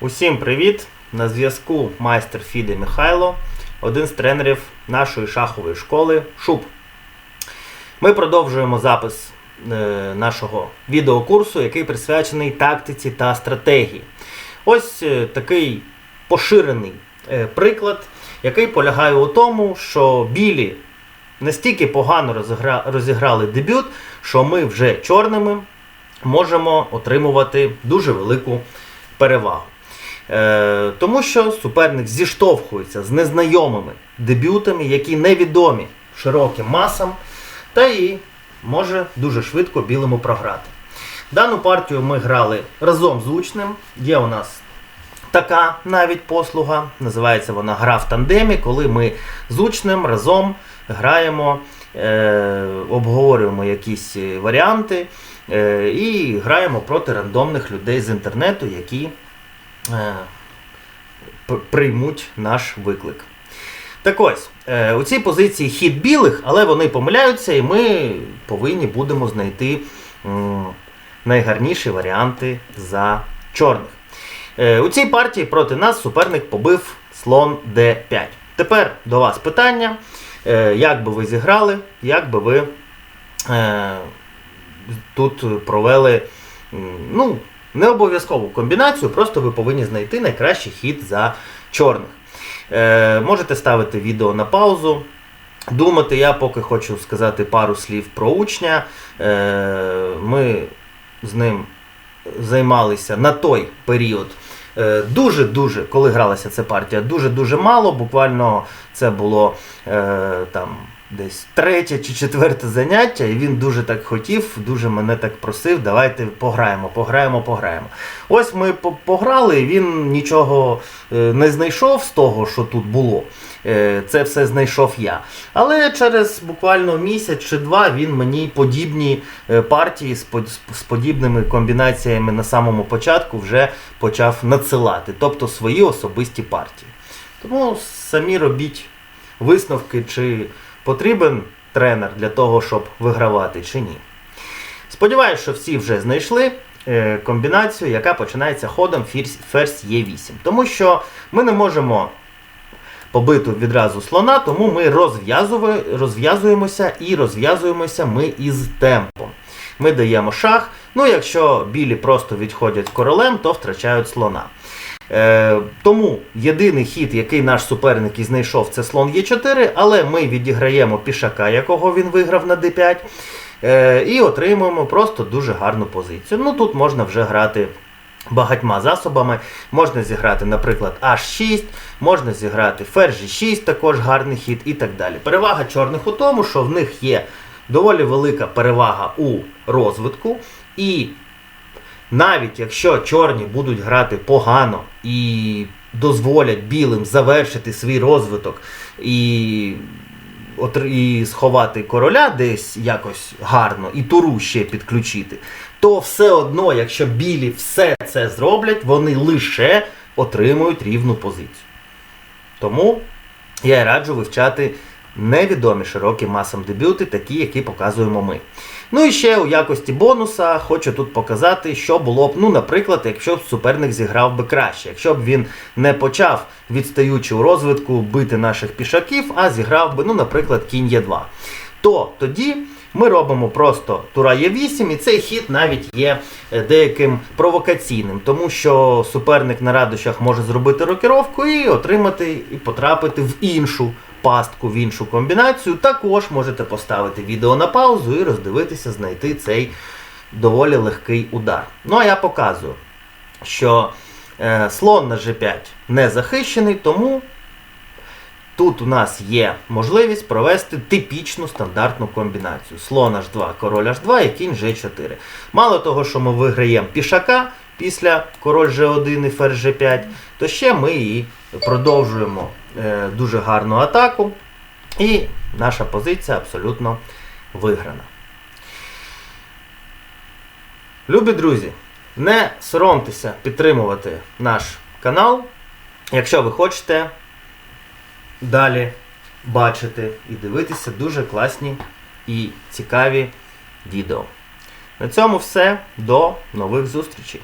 Усім привіт! На зв'язку майстер Фіде Михайло, один з тренерів нашої шахової школи ШУП. Ми продовжуємо запис е, нашого відеокурсу, який присвячений тактиці та стратегії. Ось е, такий поширений е, приклад, який полягає у тому, що білі настільки погано розігра- розіграли дебют, що ми вже чорними можемо отримувати дуже велику перевагу. Е, тому що суперник зіштовхується з незнайомими дебютами, які невідомі широким масам, та і може дуже швидко білому програти. Дану партію ми грали разом з учнем. Є у нас така навіть послуга, називається вона гра в тандемі, коли ми з учнем разом граємо, е, обговорюємо якісь варіанти е, і граємо проти рандомних людей з інтернету, які приймуть наш виклик. Так ось, е, у цій позиції хід білих, але вони помиляються, і ми повинні будемо знайти найгарніші варіанти за чорних. Е, у цій партії проти нас суперник побив слон d5. Тепер до вас питання, е, як би ви зіграли, як би ви е, тут провели ну, не обов'язкову комбінацію, просто ви повинні знайти найкращий хід за чорних. Е, можете ставити відео на паузу. Думати, я поки хочу сказати пару слів про учня. Е, ми з ним займалися на той період. е, Дуже-дуже, коли гралася ця партія, дуже-дуже мало. Буквально це було е, там десь третє чи четверте заняття, і він дуже так хотів, дуже мене так просив, давайте пограємо, пограємо, пограємо. Ось ми пограли, він нічого е, не знайшов з того, що тут було. Е, Це все знайшов я. Але через буквально місяць чи два він мені подібні е, партії з подібними комбінаціями на самому початку вже почав надсилати, тобто свої особисті партії. Тому самі робіть висновки, чи потрібен тренер для того, щоб вигравати, чи ні. Сподіваюсь, що всі вже знайшли е, комбінацію, яка починається ходом ферзь, ферзь Е8. Тому що ми не можемо побити відразу слона, тому ми розв'язуємося і розв'язуємося ми із темпом. Ми даємо шах. Ну, якщо білі просто відходять королем, то втрачають слона. Е, тому єдиний хід, який наш суперник і знайшов, це слон Е4, але ми відіграємо пішака, якого він виграв на d5, е, і отримуємо просто дуже гарну позицію. Ну тут можна вже грати багатьма засобами. Можна зіграти, наприклад, H6, можна зіграти ферзь G6, також гарний хід і так далі. Перевага чорних у тому, що в них є доволі велика перевага у розвитку. І навіть якщо чорні будуть грати погано і дозволять білим завершити свій розвиток і, і сховати короля десь якось гарно, і туру ще підключити, то все одно, якщо білі все це зроблять, вони лише отримують рівну позицію. Тому я раджу вивчати невідомі широким масам дебюти, такі, які показуємо ми. Ну і ще у якості бонуса хочу тут показати, що було б, ну, наприклад, якщо б суперник зіграв би краще, якщо б він не почав, відстаючи у розвитку, бити наших пішаків, а зіграв би, ну, наприклад, кінь Е2. То тоді ми робимо просто тура Е8, і цей хід навіть є е, деяким провокаційним, тому що суперник на радощах може зробити рокіровку і отримати і потрапити в іншу пастку, в іншу комбінацію. Також можете поставити відео на паузу і роздивитися, знайти цей доволі легкий удар. Ну а я показую, що е, слон на G5 не захищений, тому Тут у нас є можливість провести типічну стандартну комбінацію. Слон H2, король H2 і кінь G4. Мало того, що ми виграємо пішака після король G1 і ферзь G5, то ще ми і продовжуємо дуже гарну атаку. І наша позиція абсолютно виграна. Любі друзі, не соромтеся підтримувати наш канал, якщо ви хочете далі бачити і дивитися дуже класні і цікаві відео. На цьому все. До нових зустрічей!